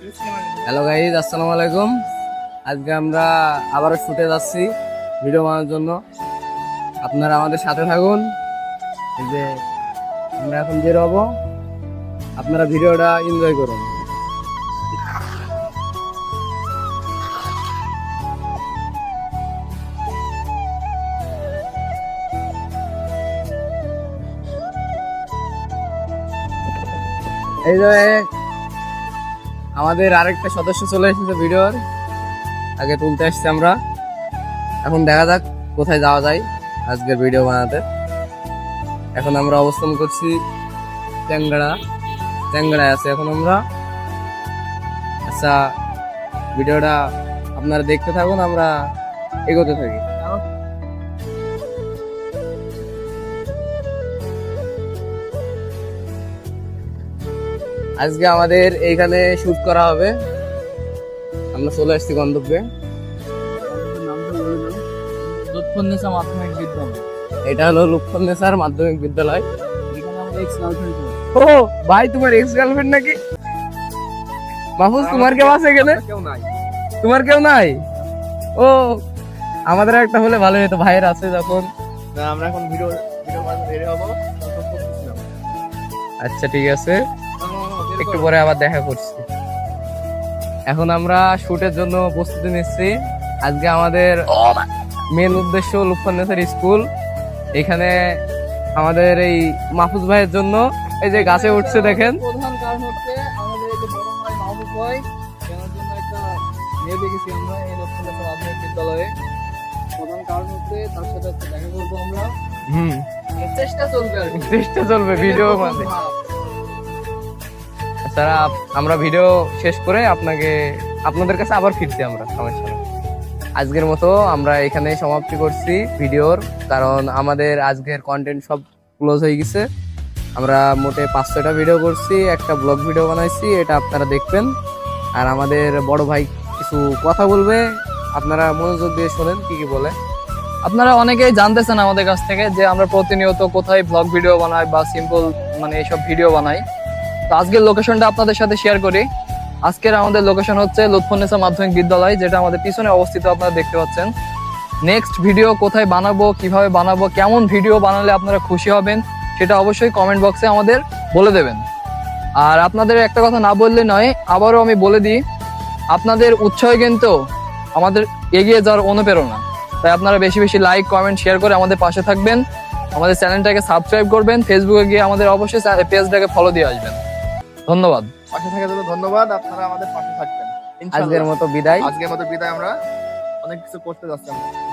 Hello guys আসসালামু আলাইকুম। আজকে আমরা আবারও শুটে যাচ্ছি ভিডিও বানানোর জন্য। আপনারা আমাদের সাথে থাকুন। যে আমরা এখন বের হব। আপনারা ভিডিওটা এনজয় করুন। এই যে আমাদের আরেকটা সদস্য চলে এসেছে ভিডিওর। আগে তুলতে এসছি আমরা। এখন দেখা যাক কোথায় যাওয়া যায় আজকের ভিডিও বানাতে। এখন আমরা অবস্থান করছি ট্যাংরা ট্যাংরায় আছে এখন আমরা। আচ্ছা ভিডিওটা আপনারা দেখতে থাকুন, আমরা এগোতে থাকি। আজকে আমাদের এইখানে শুট করা হবে। আমরা চলে আসছি গন্তব্যে। মাধ্যমিক বিদ্যালয়। এটা হলো লুৎফুন্নেসার মাধ্যমিক বিদ্যালয়। ও ভাই তোমার এক্স গার্লফ্রেন্ড নাকি? মাহফুজ তোমার কেউ আছে এখানে? তোমার কেউ নাই? ও আমাদের একটা হলে ভালো হতো ভাইয়ের আছে যখন। আমরা এখন ভিডিও ভিডিও হব। আচ্ছা ঠিক আছে। একটু পরে আবার দেখা করছি। এখন আমরা শুটের জন্য প্রস্তুতি নিচ্ছি। আজকে আমাদের মেন উদ্দেশ্য লুৎফান্নেসার স্কুল। এখানে আমাদের এই মাহফুজ ভাইয়ের জন্য এই যে গাছে উঠছে দেখেন। প্রধান কারণ হচ্ছে আমাদের এই যে বড় ভাই মাহবুব ভাই জন্য একটা মেয়ে দেখেছি আমরা এই লক্ষ্মীনাথ মাধ্যমিক বিদ্যালয়ে। প্রধান কারণ হচ্ছে তার সাথে দেখা করব আমরা। হুম। চেষ্টা চলবে চেষ্টা চলবে ভিডিও মানে তারা আমরা ভিডিও শেষ করে আপনাকে, আপনাদের কাছে আবার ফিরছি আমরা সমস্যা নেই। আজকের মতো আমরা এখানে সমাপ্তি করছি ভিডিওর, কারণ আমাদের আজকের কন্টেন্ট সব ক্লোজ হয়ে গেছে। আমরা মোটে পাঁচশোটা ভিডিও করছি, একটা ব্লগ ভিডিও বানাইছি, এটা আপনারা দেখবেন। আর আমাদের বড় ভাই কিছু কথা বলবে, আপনারা মনোযোগ দিয়ে শোনেন, কি কি বলে। আপনারা অনেকেই জানতেছেন আমাদের কাছ থেকে যে আমরা প্রতিনিয়ত কোথায় ব্লগ ভিডিও বানাই বা সিম্পল মানে এইসব ভিডিও বানাই। তো আজকের লোকেশনটা আপনাদের সাথে শেয়ার করি। আজকের আমাদের লোকেশন হচ্ছে লুৎফুন্নেসা মাধ্যমিক বিদ্যালয়, যেটা আমাদের পিছনে অবস্থিত, আপনারা দেখতে পাচ্ছেন। নেক্সট ভিডিও কোথায় বানাবো, কীভাবে বানাবো, কেমন ভিডিও বানালে আপনারা খুশি হবেন, সেটা অবশ্যই কমেন্ট বক্সে আমাদের বলে দেবেন। আর আপনাদের একটা কথা না বললে নয়, আবারও আমি বলে দিই, আপনাদের উৎসাহ কিন্তু আমাদের এগিয়ে যাওয়ার অনুপ্রেরণা। তাই আপনারা বেশি বেশি লাইক কমেন্ট শেয়ার করে আমাদের পাশে থাকবেন। আমাদের চ্যানেলটাকে সাবস্ক্রাইব করবেন ফেসবুকে গিয়ে আমাদের অবশ্যই পেজটাকে ফলো দিয়ে আসবেন। ধন্যবাদ। পাশে থাকার জন্য ধন্যবাদ আপনারা আমাদের পাশে থাকবেন। আজকের মতো বিদায়। আজকের মতো বিদায় আমরা। অনেক কিছু করতে যাচ্ছি আমরা।